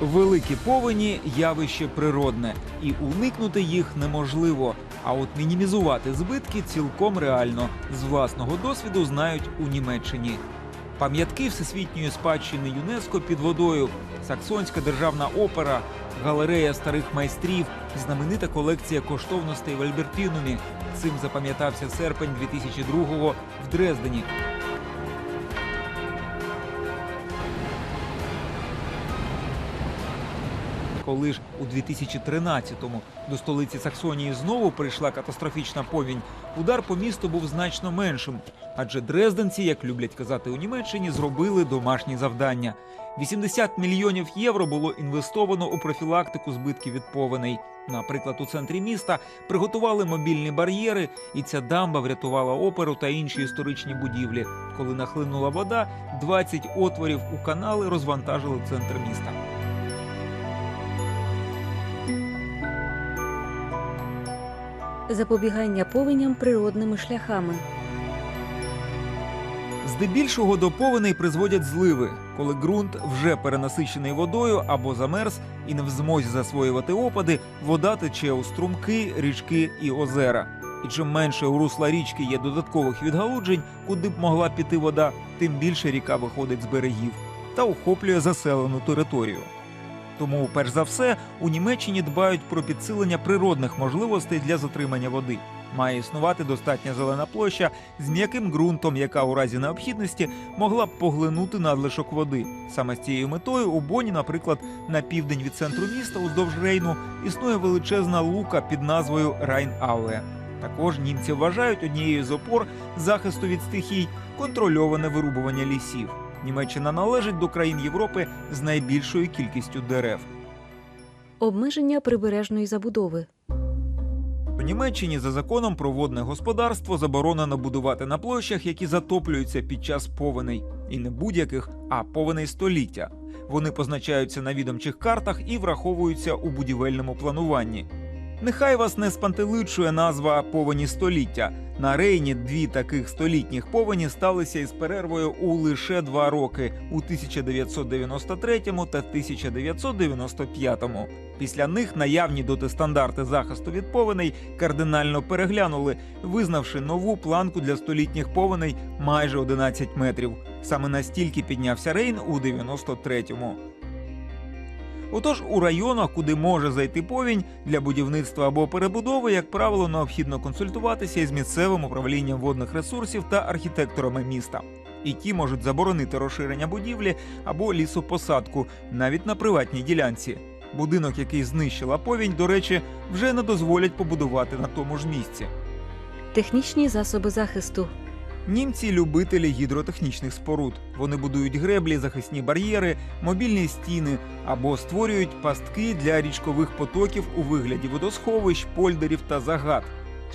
Великі повені явище природне, і уникнути їх неможливо. А от мінімізувати збитки цілком реально. З власного досвіду знають у Німеччині. Пам'ятки всесвітньої спадщини ЮНЕСКО під водою, Саксонська державна опера, галерея старих майстрів, знаменита колекція коштовностей в Альбертінумі. Цим запам'ятався серпень 2002-го в Дрездені. Коли ж у 2013-му до столиці Саксонії знову прийшла катастрофічна повінь, удар по місту був значно меншим. Адже дрезденці, як люблять казати у Німеччині, зробили домашні завдання. 80 мільйонів євро було інвестовано у профілактику збитків від повеней. Наприклад, у центрі міста приготували мобільні бар'єри, і ця дамба врятувала оперу та інші історичні будівлі. Коли нахлинула вода, 20 отворів у канали розвантажили центр міста. Запобігання повеням природними шляхами. Здебільшого до повеней призводять зливи, коли ґрунт вже перенасичений водою або замерз і не в змозі засвоювати опади, вода тече у струмки, річки і озера. І чим менше у русла річки є додаткових відгалуджень, куди б могла піти вода, тим більше ріка виходить з берегів та охоплює заселену територію. Тому, перш за все, у Німеччині дбають про підсилення природних можливостей для затримання води. Має існувати достатня зелена площа з м'яким ґрунтом, яка у разі необхідності могла б поглинути надлишок води. Саме з цією метою у Боні, наприклад, на південь від центру міста, уздовж Рейну, існує величезна лука під назвою Райн-Ауе. Також німці вважають однією з опор захисту від стихій контрольоване вирубування лісів. Німеччина належить до країн Європи з найбільшою кількістю дерев. Обмеження прибережної забудови. У Німеччині за законом про водне господарство заборонено будувати на площах, які затоплюються під час повеней, і не будь-яких, а повеней століття. Вони позначаються на відомчих картах і враховуються у будівельному плануванні. Нехай вас не спантеличує назва повені століття. На Рейні дві таких столітніх повені сталися із перервою у лише два роки у 1993 та 1995. Після них наявні доти стандарти захисту від повеней кардинально переглянули, визнавши нову планку для столітніх повеней майже 11 метрів. Саме настільки піднявся Рейн у 93-му. Отож, у районах, куди може зайти повінь для будівництва або перебудови, як правило, необхідно консультуватися із місцевим управлінням водних ресурсів та архітекторами міста. І ті можуть заборонити розширення будівлі або лісопосадку навіть на приватній ділянці. Будинок, який знищила повінь, до речі, вже не дозволять побудувати на тому ж місці. Технічні засоби захисту. Німці любителі гідротехнічних споруд. Вони будують греблі, захисні бар'єри, мобільні стіни або створюють пастки для річкових потоків у вигляді водосховищ, польдерів та загад.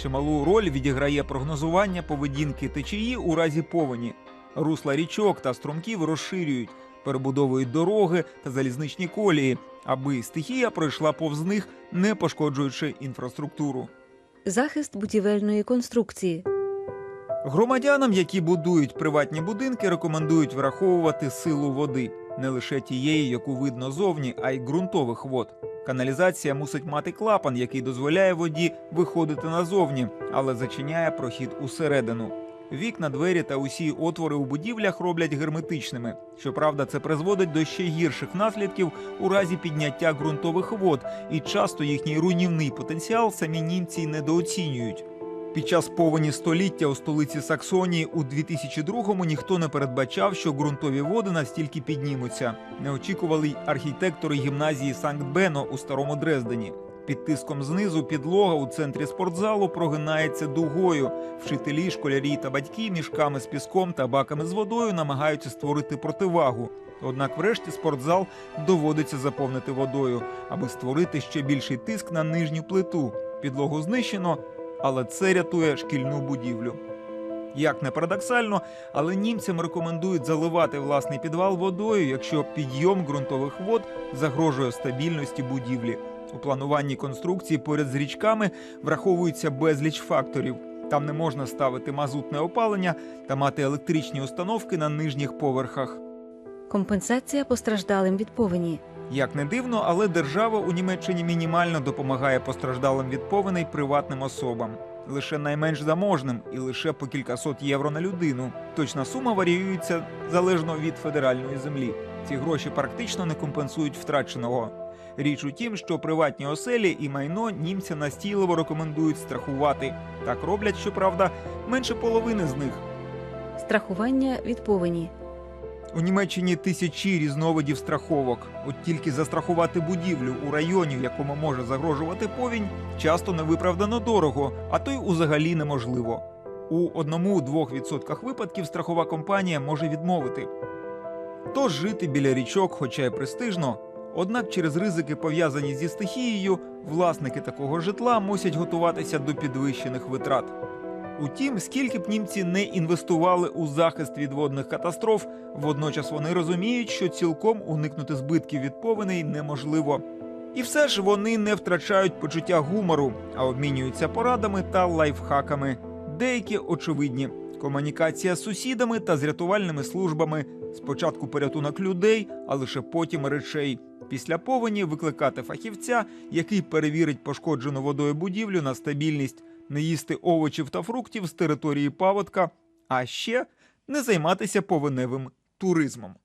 Чималу роль відіграє прогнозування поведінки течії у разі повені. Русла річок та струмків розширюють, перебудовують дороги та залізничні колії, аби стихія пройшла повз них, не пошкоджуючи інфраструктуру. Захист будівельної конструкції. Громадянам, які будують приватні будинки, рекомендують враховувати силу води не лише тієї, яку видно зовні, а й ґрунтових вод. Каналізація мусить мати клапан, який дозволяє воді виходити назовні, але зачиняє прохід усередину. Вікна, двері та усі отвори у будівлях роблять герметичними. Щоправда, це призводить до ще гірших наслідків у разі підняття ґрунтових вод, і часто їхній руйнівний потенціал самі німці недооцінюють. Під час повені століття у столиці Саксонії у 2002-му ніхто не передбачав, що ґрунтові води настільки піднімуться. Не очікували й архітектори гімназії Санкт-Бено у старому Дрездені. Під тиском знизу підлога у центрі спортзалу прогинається дугою. Вчителі, школярі та батьки мішками з піском та баками з водою намагаються створити противагу. Однак, врешті, спортзал доводиться заповнити водою, аби створити ще більший тиск на нижню плиту. Підлогу знищено, але це рятує шкільну будівлю. Як не парадоксально, але німцям рекомендують заливати власний підвал водою, якщо підйом ґрунтових вод загрожує стабільності будівлі. У плануванні конструкції поряд з річками враховується безліч факторів. Там не можна ставити мазутне опалення та мати електричні установки на нижніх поверхах. Компенсація постраждалим від повені. Як не дивно, але держава у Німеччині мінімально допомагає постраждалим від повеней приватним особам. Лише найменш заможним і лише по кількасот євро на людину. Точна сума варіюється залежно від федеральної землі. Ці гроші практично не компенсують втраченого. Річ у тім, що приватні оселі і майно німці настійливо рекомендують страхувати. Так роблять, щоправда, менше половини з них. Страхування від повені. У Німеччині тисячі різновидів страховок. От тільки застрахувати будівлю у районі, в якому може загрожувати повінь, часто невиправдано дорого, а то й узагалі неможливо. У одному-двох відсотках випадків страхова компанія може відмовити. Тож жити біля річок, хоча й престижно, однак через ризики, пов'язані зі стихією, власники такого житла мусять готуватися до підвищених витрат. Утім, скільки б німці не інвестували у захист від водних катастроф, водночас вони розуміють, що цілком уникнути збитків від повеней неможливо. І все ж вони не втрачають почуття гумору, а обмінюються порадами та лайфхаками. Деякі очевидні: комунікація з сусідами та з рятувальними службами. Спочатку порятунок людей, а лише потім речей. Після повені викликати фахівця, який перевірить пошкоджену водою будівлю на стабільність, не їсти овочів та фруктів з території паводка, а ще не займатися повеневим туризмом.